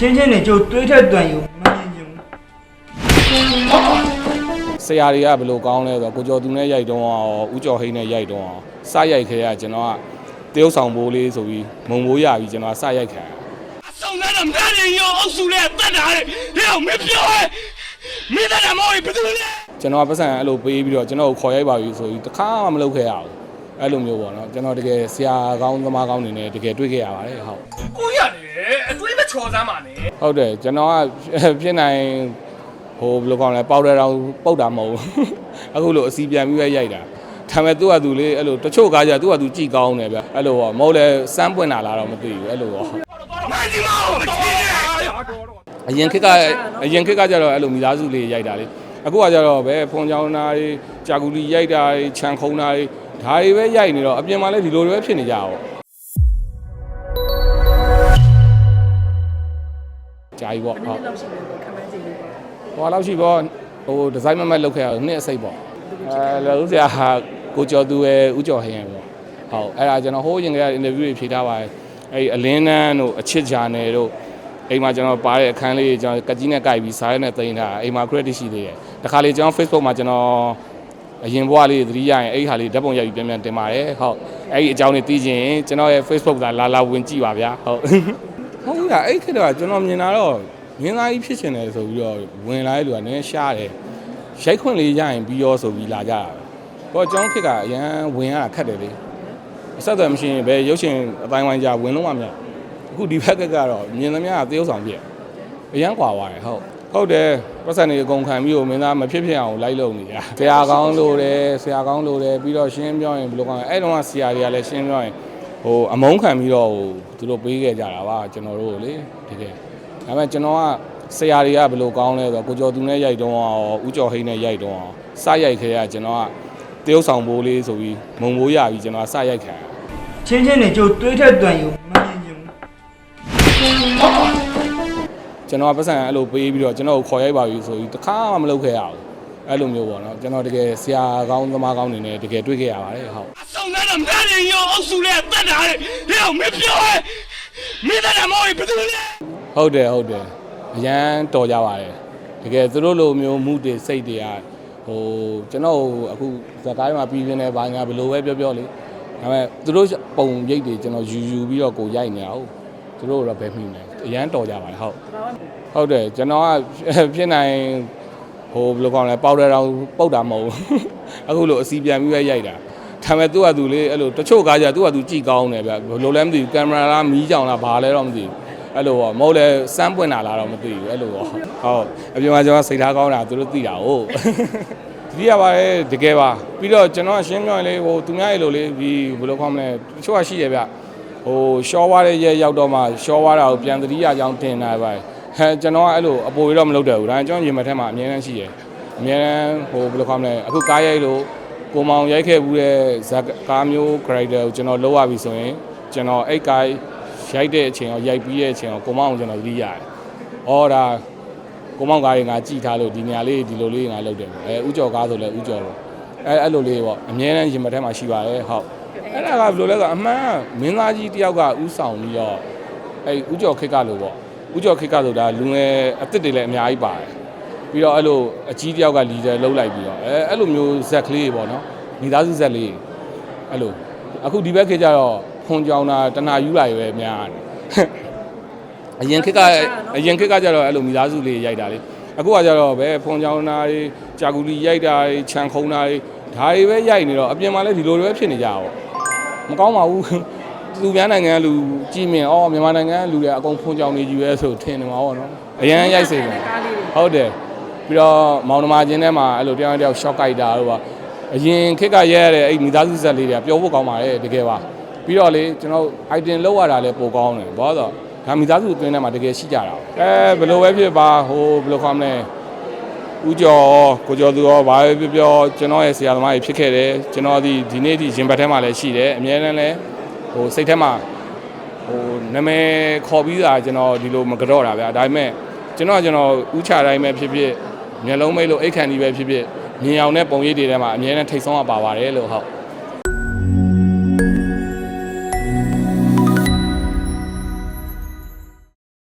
ချင်းချင်းနဲ့ကျုပ်တွေးထက်တွန်ယူမမြင်ချင်ဘူးဆရာတွေကဘယ်လိုကောင်းလဲဆိုတော့ကိုကျော်သူနဲ့ရိုက်တော့ရောဦးကျော်ဟိန်းနဲ့ရိုက်တော့ရောစရိုက်ခဲရကျွန်တော်ကတရုတ်ဆောင်ဘိုးလေးဆိုပြီးမုံဘိုးရပြီးကျွန်တော်ကစရိုက်ခံဆောင်ရတာမင်းရောအဆူလဲတတ်တာလေဟဲ့မပြောဟဲ့မင်းတက်တာမဟုတ်ဘူးဘယ်သူလဲကျွန်တော်ကပတ်စံအဲ့လိုပေးပြီးတော့ကျွန်တော်ကိုခေါ်ရိုက်ပါပြီဆိုပြီးတခါမှမလုပ်ခဲ့ရဘူးအဲ့လိုမျိုးပေါ့နော်ကျွန်တော်တကယ်ဆရာကောင်းသမားကောင်းနေနဲ့တကယ်တွေ့ခဲ့ရပါတယ်ဟုတ်ကိုရတယ်အတွေး ချော်စမ်းပါနဲ့ဟုတ်တယ်ကျွန်တော်ကပြင်နိုင်ဟိုဘယ်လိုကောင်းလဲပေါက်တယ်တော့ပုတ်တာမဟုတ်ဘူးအခုလိုအစီပြန်ပြီးပဲရိုက်တာဒါပေမဲ့သူ့ဟာသူလေးအဲ့လိုတချို့ကားကြသူ့ဟာသူကြည်ကောင်းတယ်ဗျအဲ့လိုပေါ့မဟုတ်လဲစမ်းပွင့်လာလားတော့မသိဘူးအဲ့လိုပေါ့မိုင်းဒီမောင်းအရင်ခေတ်ကအရင်ခေတ်ကကြတော့အဲ့လိုမိသားစုလေးရိုက်တာလေအခုကကြတော့ပဲဖုန်ချောင်းသားကြီးကြာကူလီရိုက်တာကြီးခြံခုံသားကြီးဒါတွေပဲရိုက်နေတော့အပြင်မှာလည်းဒီလိုတွေပဲဖြစ်နေကြတော့ ပေါ့ကြာပြီပေါ့ဟုတ်လောက်ရှိတယ်ပေါ့ခံမှန်းစီလေးပေါ့ဟိုလောက်ရှိပေါ့ဟိုဒီဇိုင်းမမတ်လုပ်ခဲ့ရတော့နှစ်အစိတ်ပေါ့အဲလောဦးစရာကိုကျော်သူရဲ့ဦးကျော်ဟင်းရဲ့ပေါ့ဟုတ်အဲ့ဒါကျွန်တော်ဟိုးရင်ကကအင်တာဗျူးတွေဖြေထားပါတယ်အဲ့အလင်းနန်းတို့အချစ်ဂျာနယ်တို့အိမ်မှာကျွန်တော်ပါတဲ့အခန်းလေးကျွန်တော်ကကြီးနဲ့ကြိုက်ပြီးစားရဲနဲ့တင်ထားအိမ်မှာ credit ရှိသေးတယ်တခါလေကျွန်တော် Facebook မှာကျွန်တော်အရင်ဘဝလေးသတိရရင်အဲ့ဒီဟာလေးဓာတ်ပုံရိုက်ပြီးပြန်ပြန်တင်ပါတယ်ဟုတ်အဲ့ဒီအကြောင်းတွေသိချင်ရင်ကျွန်တော်ရဲ့ Facebook ကလာလာဝင်ကြည့်ပါဗျာဟုတ် ဟုတ်ဘူးလားအဲ့ခေတ်ကကျွန်တော်မြင်တာတော့မင်းသားကြီးဖြစ်ရှင်တယ်ဆိုပြီးတော့ဝင်လာတဲ့လူကနည်းရှားတယ်ရိုက်ခွင့်လေးရရင်ပြီးရောဆိုပြီးလာကြတာပဲပေါ့ကျောင်းခေတ်ကအရန်ဝင်ရတာခက်တယ်လေအဆက်အသွယ်မရှိရင်ဘယ်ရုပ်ရှင်အပိုင်းဝိုင်းကြဝင်လုံးမမြတ်အခုဒီဘက်ကကတော့မြင်သမျှသေုပ်ဆောင်ပြည့်အရန်ကွာသွားတယ်ဟုတ်ဟုတ်တယ်ပတ်စံနေအကုန်ခံပြီးတော့မင်းသားမဖြစ်ဖြစ်အောင်လိုက်လုပ်နေရဆရာကောင်းလို့တယ်ဆရာကောင်းလို့တယ်ပြီးတော့ရှင်းပြောရင်ဘယ်လိုကောင်းလဲအဲ့တော့ဆရာတွေကလည်းရှင်းပြောရင် ဟိုအမုန်းခံပြီးတော့ဟိုသူတို့ပေးခဲ့ကြတာပါကျွန်တော်တို့ကိုလေတကယ်ဒါပေမဲ့ကျွန်တော်ကဆရာတွေကဘယ်လိုကောင်းလဲဆိုတော့ကိုကျော်သူနဲ့ရိုက်တော့ရောဦးကျော်ဟိန်းနဲ့ရိုက်တော့ရောစရိုက်ခဲရကျွန်တော်ကတရုပ်ဆောင်ဘိုးလေးဆိုပြီးမုံဘိုးရပြီးကျွန်တော်ကစရိုက်ခံရချင်းချင်းနဲ့ကြိုတွေးထက်တွန်ယူမမြင်ချင်ဘူးကျွန်တော်ကပတ်စံအဲ့လိုပေးပြီးတော့ကျွန်တော်ကိုခေါ်ရိုက်ပါပြီဆိုပြီးတစ်ခါမှမလုပ်ခဲ့ရဘူး အဲ့လိုမျိုးပေါ့နော်ကျွန်တော်တကယ်ဆရာကောင်းသမားကောင်းတွေနဲ့တကယ်တွေ့ခဲ့ရပါတယ်ဟုတ်အဆောင်ကတော့မင်းရောအုပ်စုလေးတက်တာလေဟဲ့မင်းပြောရဲမင်းတက်မောင်ဘယ်သူလဲဟုတ်တယ်ဟုတ်တယ်အရန်တော်ကြပါတယ်တကယ်သူတို့လိုမျိုးမှုတွေစိတ်တွေကဟိုကျွန်တော်အခုဇကားမှာပြီးပြင်းနေဘာညာဘယ်လိုပဲပြောပြောလေဒါပေမဲ့သူတို့ပုံရိပ်တွေကျွန်တော်ယူယူပြီးတော့ကိုရိုက်နေအောင်သူတို့တော့ဘယ်မှမလဲအရန်တော်ကြပါတယ်ဟုတ်ဟုတ်တယ်ကျွန်တော်ကဖြစ်နိုင် ဟိုဘယ်လိုကောင်းလဲပေါက်တယ်တော့ပုတ်တာမဟုတ်ဘူးအခုလိုအစီပြန်ပြီးပဲရိုက်တာဒါပေမဲ့သူ့ဟာသူလေးအဲ့လိုတချို့ကားကြသူ့ဟာသူကြည်ကောင်းတယ်ဗျဘယ်လိုလဲမသိဘူးကင်မရာလားမီးကြောင်လားဘာလဲတော့မသိဘူးအဲ့လိုပေါ့မဟုတ်လဲစမ်းပွင့်တာလားတော့မသိဘူးအဲ့လိုပေါ့ဟုတ်အပြင်မှာကျွန်တော်စိတ်ထားကောင်းတာသူတို့သိတာဟုတ်ဒီရပါတယ်တကယ်ပါပြီးတော့ကျွန်တော်ကရှင်းပြောရင်လေဟိုသူများရေလိုလေးဒီဘယ်လိုခေါမလဲတချို့ကရှိရဗျဟိုရှော့ွားတဲ့ရဲရောက်တော့မှရှော့ွားတာကိုပြန်သတိရကြောင်းတင်လာပါ ဟဲကျွန်တော်ကအဲ့လိုအပေါ်ရတော့မလုပ်တော့ဘူးဒါကျွန်တော်ရင်မထက်မှာအများတန်းရှိတယ်အများတန်းဟိုဘယ်လိုခေါမလဲအခုကားရိုက်လို့ကိုမောင်ရိုက်ခဲ့ဘူးတဲ့ဇာတ်ကားမျိုး character ကိုကျွန်တော်လုပ်ရပြီဆိုရင်ကျွန်တော်အဲ့ကားရိုက်တဲ့အချိန်ရောရိုက်ပြီးတဲ့အချိန်ရောကိုမောင်ကိုကျွန်တော်သတိရတယ်။အော်ဒါကိုမောင်ကားတွေငါကြည်ထားလို့ဒီနေရာလေးဒီလိုလေးငါလုပ်တယ်ပေါ့အဲဥကြော်ကားဆိုလဲဥကြော်ပေါ့အဲအဲ့လိုလေးပေါ့အများတန်းရင်မထက်မှာရှိပါတယ်ဟုတ်အဲ့ဒါကဘယ်လိုလဲဆိုအမှန်မင်းသားကြီးတယောက်ကဥဆောင်ပြီးတော့အဲ့ဥကြော်ခစ်ကလို့ပေါ့ ဥကြော်ခစ်ကဆိုတာလူငယ်အစ်စ်တွေလည်းအများကြီးပါတယ်ပြီးတော့အဲ့လိုအကြီးတယောက်ကလီဒါလှုပ်လိုက်ပြီးတော့အဲအဲ့လိုမျိုးဇက်ကလေးတွေပေါ့နော်မိသားစုဇက်လေးအဲ့လိုအခုဒီဘက်ခေတ်ကျတော့ဖွန်ကြောင်တာတနာယူလာရွယ်များတယ်အရင်ခေတ်ကအရင်ခေတ်ကကြတော့အဲ့လိုမိသားစုလေးရိုက်တာလေအခုကကြတော့ပဲဖွန်ချောင်းသားတွေကြာကူလီရိုက်တာတွေခြံခုံတာတွေဒါတွေပဲရိုက်နေတော့အပြင်မှာလည်းဒီလိုတွေပဲဖြစ်နေကြတာပေါ့မကောင်းပါဘူး သူများနိုင်ငံကလူကြည့်မြင်အော်မြန်မာနိုင်ငံကလူတွေအကုန်ဖွန်ချောင်းနေယူရဲဆိုထင်နေမှာပေါ့နော်အရန်ရိုက်စေတယ်ကားလေးတွေဟုတ်တယ်ပြီးတော့မောင်နှမချင်းထဲမှာအဲ့လိုတယောက်တစ်ယောက် short ကြိုက်တာတို့ကအရင်ခေတ်ကရဲရတဲ့အဲ့မိသားစုဆက်လေးတွေကပြောဖို့ကောင်းပါတယ်တကယ်ပါပြီးတော့လေကျွန်တော် item လောက်ရတာလည်းပိုကောင်းတယ်ဘာလို့လဲဒါမိသားစုအတွင်းထဲမှာတကယ်ရှိကြတာအဲဘယ်လိုပဲဖြစ်ပါဟိုဘယ်လိုခေါမလဲဦးကျော်ကိုကျော်သူရောဘာပဲပြောပြောကျွန်တော်ရဲ့ဆရာသမားကြီးဖြစ်ခဲ့တယ်ကျွန်တော်ဒီဒီနေ့ဒီရင်ဘတ်ထဲမှာလည်းရှိတယ်အများနဲ့လည်း ဟိုစိတ်ထဲမှာဟိုနာမည်ခေါ်ပြီးတာကျွန်တော်ဒီလိုမကြော့တာဗျာဒါပေမဲ့ကျွန်တော်ကကျွန်တော်ဥချတိုင်းပဲဖြစ်ဖြစ်မျက်လုံးမိတ်လို့အိတ်ခန့်ဒီပဲဖြစ်ဖြစ်မြင်အောင်တဲ့ပုံရိပ်တွေထဲမှာအများနဲ့ထိတ်ဆုံးကပါပါတယ်လို့ဟုတ်